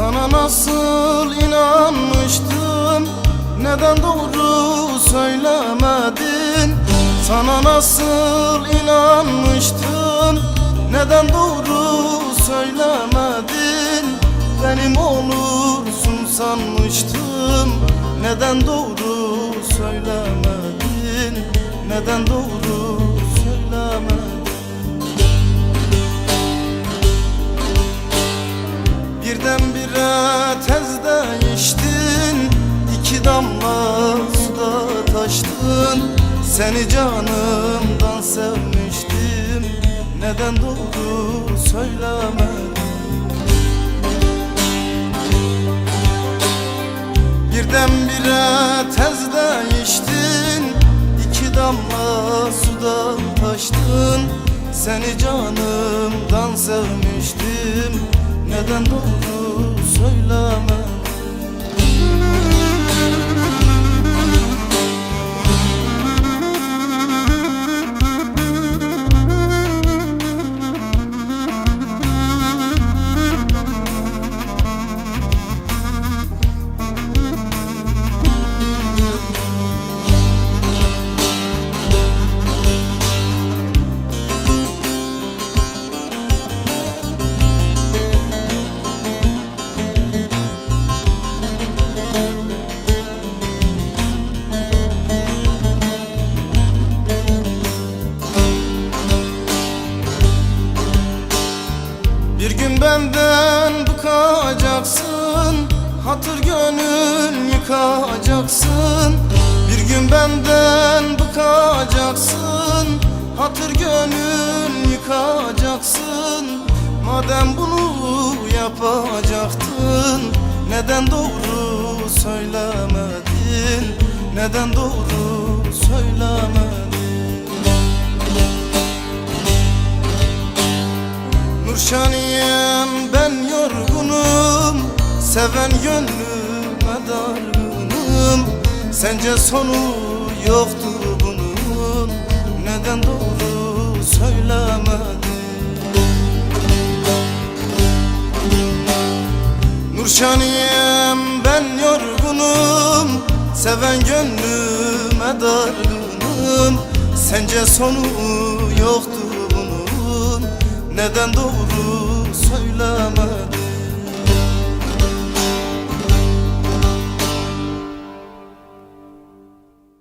Sana nasıl inanmıştım? Neden doğru söylemedin? Sana nasıl inanmıştım? Neden doğru söylemedin? Benim olursun sanmıştım. Neden doğru söylemedin? Neden doğru iki damla suda taştın. Seni canımdan sevmiştim. Neden doğru söylemedin? Birdenbire tez değiştin. İki damla suda taştın. Seni canımdan sevmiştim. Neden doğru söylemedin benden bıkacaksın Hatır gönül yıkacaksın. Bir gün benden bıkacaksın Hatır gönül yıkacaksın. Madem bunu yapacaktın Neden doğru söylemedin? Neden doğru söylemedin Nurşaniyem ben yorgunum. Seven gönlüme dargınım. Sence sonu yoktu bunun. Neden doğru söylemedin Nurşaniyem ben yorgunum. Seven gönlüme dargınım. Sence sonu yoktu bunun neden doğru söylemedin?